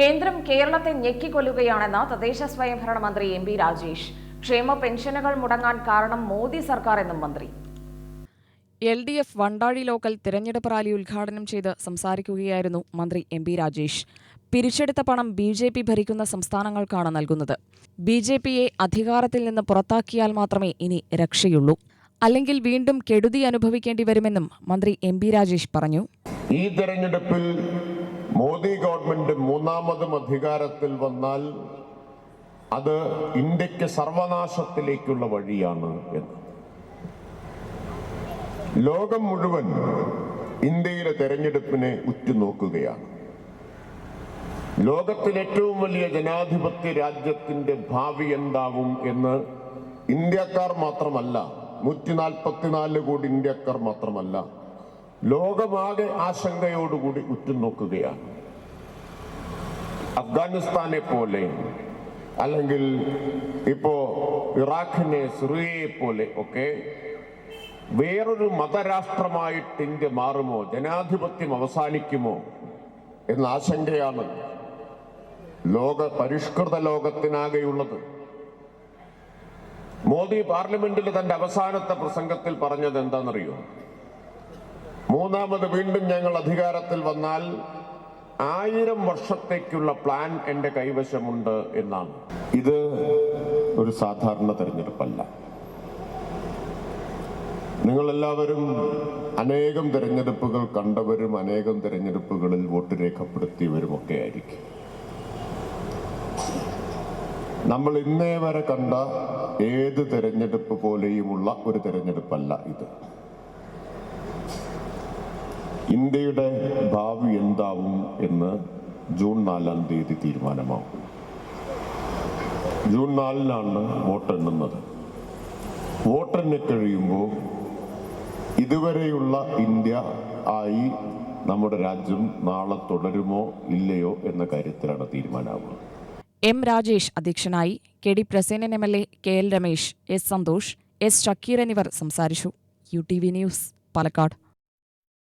കേന്ദ്രം കേരളത്തെ ഞെക്കിക്കൊല്ലുകയാണെന്ന് തദ്ദേശ സ്വയംഭരണ മന്ത്രി എം പി രാജേഷ്. ക്ഷേമ പെൻഷനുകൾ മുടങ്ങാൻ കാരണം മോദി സർക്കാർ എന്നും മന്ത്രി. L D F Vandazhi local തിരഞ്ഞെടുപ്പ് റാലി ഉദ്ഘാടനം ചെയ്ത് സംസാരിക്കുകയായിരുന്നു മന്ത്രി എം പി രാജേഷ്. പിരിച്ചെടുത്ത പണം ബി ജെ പി ഭരിക്കുന്ന സംസ്ഥാനങ്ങൾക്കാണ് നൽകുന്നത്. ബി ജെ പിയെ അധികാരത്തിൽ നിന്ന് പുറത്താക്കിയാൽ മാത്രമേ ഇനി രക്ഷയുള്ളൂ. അല്ലെങ്കിൽ വീണ്ടും കെടുതി അനുഭവിക്കേണ്ടി വരുമെന്നും മന്ത്രി എം പി രാജേഷ് പറഞ്ഞു. ഈ തെരഞ്ഞെടുപ്പിൽ മോദി ഗവൺമെന്റ് മൂന്നാമതും അധികാരത്തിൽ വന്നാൽ അത് ഇന്ത്യയ്ക്ക് സർവനാശത്തിലേക്കുള്ള വഴിയാണ് എന്ന്. ലോകം മുഴുവൻ ഇന്ത്യയിലെ തെരഞ്ഞെടുപ്പിനെ ഉറ്റുനോക്കുകയാണ്. ലോകത്തിലെ ഏറ്റവും വലിയ ജനാധിപത്യ രാജ്യത്തിന്റെ ഭാവി എന്താവും എന്ന് ഇന്ത്യക്കാർ മാത്രമല്ല നൂറ്റി നാൽപ്പത്തിനാല് കോടി ഇന്ത്യക്കാർ മാത്രമല്ല ലോകമാകെ ആശങ്കയോടുകൂടി ഉറ്റുനോക്കുകയാണ്. അഫ്ഗാനിസ്ഥാനെ പോലെ അല്ലെങ്കിൽ ഇപ്പോ ഇറാഖിനെ സിറിയയെ പോലെ ഒക്കെ വേറൊരു മതരാഷ്ട്രമായിട്ട് ഇന്ത്യ മാറുമോ ജനാധിപത്യം അവസാനിക്കുമോ എന്ന ആശങ്കയാണ് ലോക പരിഷ്കൃത ലോകത്തിനാകെയുള്ളത്. മോദി പാർലമെന്റിൽ തന്റെ അവസാനത്തെ പ്രസംഗത്തിൽ പറഞ്ഞത് എന്താണെന്നറിയോ? മൂന്നാമത് വീണ്ടും ഞങ്ങൾ അധികാരത്തിൽ വന്നാൽ ആയിരം വർഷത്തേക്കുള്ള പ്ലാൻ എന്റെ കൈവശമുണ്ട് എന്നാണ്. ഇത് ഒരു സാധാരണ തെരഞ്ഞെടുപ്പല്ല. നിങ്ങളെല്ലാവരും അനേകം തിരഞ്ഞെടുപ്പുകൾ കണ്ടവരും അനേകം തിരഞ്ഞെടുപ്പുകളിൽ വോട്ട് രേഖപ്പെടുത്തിയവരും ഒക്കെ ആയിരിക്കും. നമ്മൾ ഇന്നേ വരെ കണ്ട ഏത് തിരഞ്ഞെടുപ്പ് പോലെയുമുള്ള ഒരു തിരഞ്ഞെടുപ്പല്ല ഇത്. ഇന്ത്യയുടെ ഭാവി എന്താവും എന്ന് ജൂൺ നാലാം തീയതി തീരുമാനമാവും. ജൂൺ നാലിനാണ് വോട്ടെണ്ണുന്നത് വോട്ടെണ്ണി കഴിയുമ്പോൾ ഇതുവരെയുള്ള ഇന്ത്യ ആയി നമ്മുടെ രാജ്യം നാളെ തുടരുമോ ഇല്ലയോ എന്ന കാര്യത്തിലാണ് തീരുമാനമാവുക. എം രാജേഷ് അധ്യക്ഷനായി K D Prasenan M L A K L Ramesh S Santhosh S Shakeer എന്നിവർ സംസാരിച്ചു. U T V news Palakkad.